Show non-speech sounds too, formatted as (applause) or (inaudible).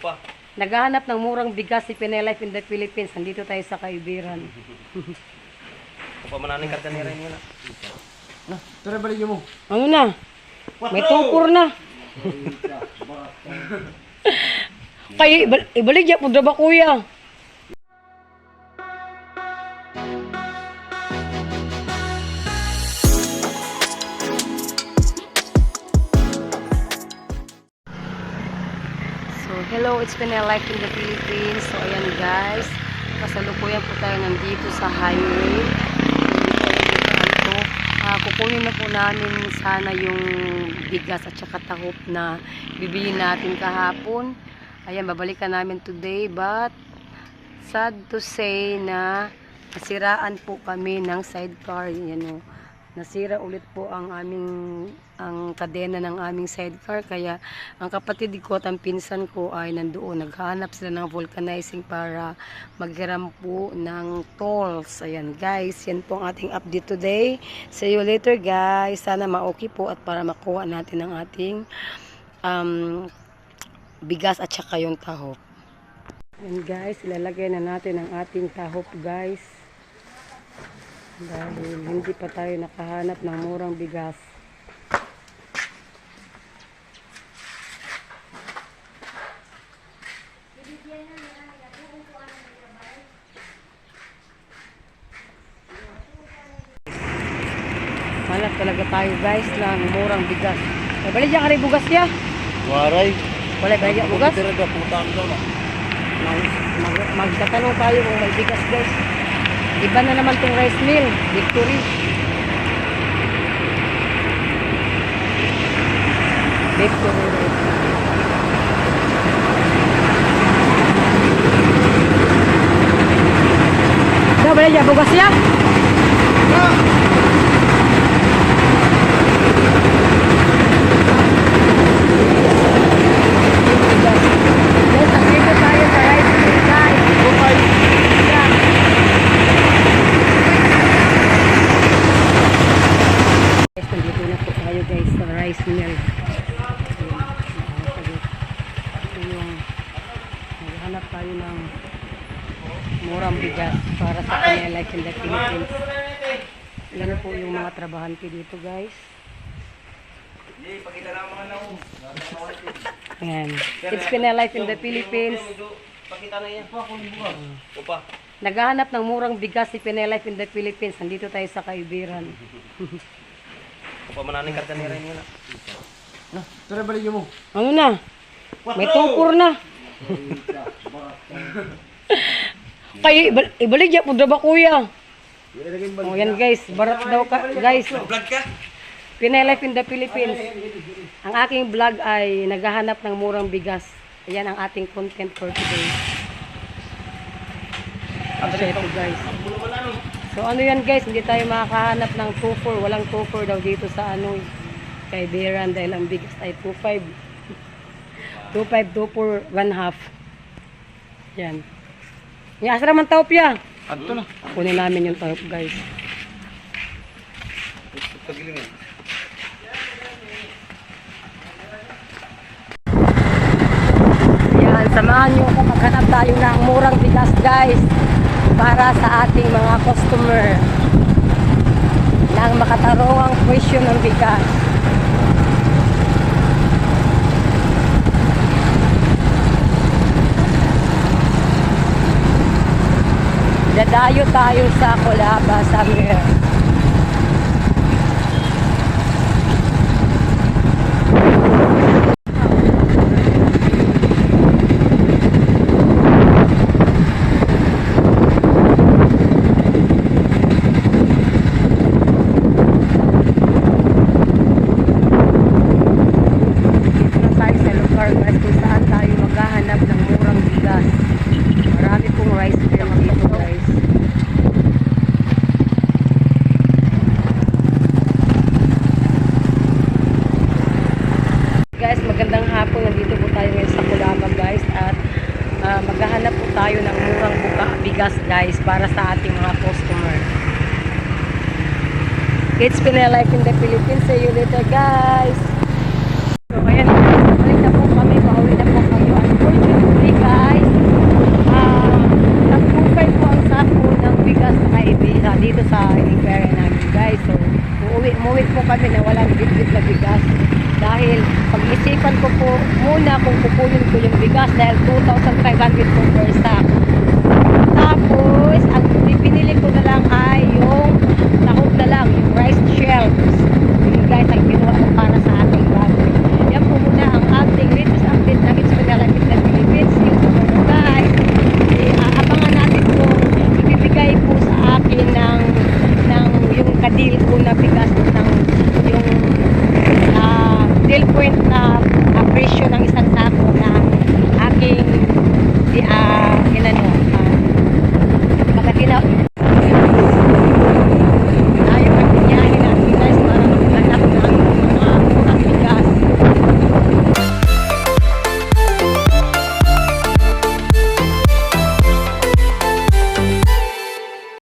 Upa. Naghahanap ng murang bigas si Pinelife in the Philippines. Nandito tayo sa Kaibiran. (laughs) Upa mananing karga ni Ren nga na. Na, tara balik mo. Ano na? May tungkor na. (laughs) Kaya ibal- ibalik niya po ba kuya? Hello, it's been a life in the Philippines. So, ayan guys, kasalukuyan po tayo nandito sa highway. Ah, kukunin na po namin sana yung bigas at saka tahop na bibili natin kahapon. Ayan, babalikan namin today. But, sad to say na nasiraan po kami ng sidecar. Yan o. Nasira ulit po ang aming ang kadena ng aming sidecar. Kaya ang kapatid ko at ang pinsan ko ay nandoon. Naghanap sila ng vulcanizing para maghiram po ng tolls. Ayan guys yan po ang ating update today. See you later guys. Sana ma-okay po at para makuha natin ang ating um, bigas at saka yung tahop. Ayan guys, ilalagay na natin ang ating tahop guys. Dahil hindi pa tayo nakahanap ng murang bigas. Hanap talaga tayo guys ng murang bigas. Eh, balik dyan ka rin bugas ya. Waray. Wala ba dyan bugas? Mag, magtatanong tayo kung may bigas guys. Iba na naman tong rice mill, Victory. Victory rice mill. Daw, bala dyan, bugas niya? Bigas. Guys, nandito tayo sa rice mill, guys. Bukay. Yan. Guys, nandito na po tayo guys sa rice mill. Ito yung naghanap tayo ng murang bigas para sa kanila like in the Philippines. Yan po yung mga trabahante dito guys. Hindi, pakita na ang mga naong. Ayan. It's been a life in the Philippines. Pakita na yan. Upa. Naghahanap ng murang bigas si Pinelife in the Philippines. Nandito tayo sa Kaibiran. Upa mananing karga ni Ren nga na. Na, tara balik mo. Ano na? May tungkor na. Ibal- ibalik niya po ba kuya? O yan guys, barat daw ka, guys. Vlog ka? Pinay Life in the Philippines. Ang aking vlog ay naghahanap ng murang bigas. Ayan ang ating content for today. So, ito guys. So ano yan guys, hindi tayo makakahanap ng 2-4. Walang 2-4 daw dito sa ano, kay Beran dahil ang bigas ay 2-5. 2-5, 2-4, 1 half. Yan. Yung asra man taup ya. Adto na. Kunin namin yung taup guys. Yan, samahan nyo ako maghanap tayo ng murang bigas guys para sa ating mga customer ng makatarungang presyo ng bigas. Dadayo tayo sa Colaba, somewhere. Dito na tayo sa lugar guys kung saan tayo maghahanap ng murang bigas. Marami pong rice mill dito guys. Guys, magandang hapon. Nandito po tayo ngayon sa Kulama guys at ah, maghahanap po tayo ng murang buka bigas guys para sa ating mga customer. Been a life in the Philippines. See you later guys. umuwi-muwi po kami na walang bitbit na bigas. Dahil pag-isipan ko po muna kung kukunin ko yung bigas dahil 2,500 po per sack. Tapos, ang bibig presyo ng isang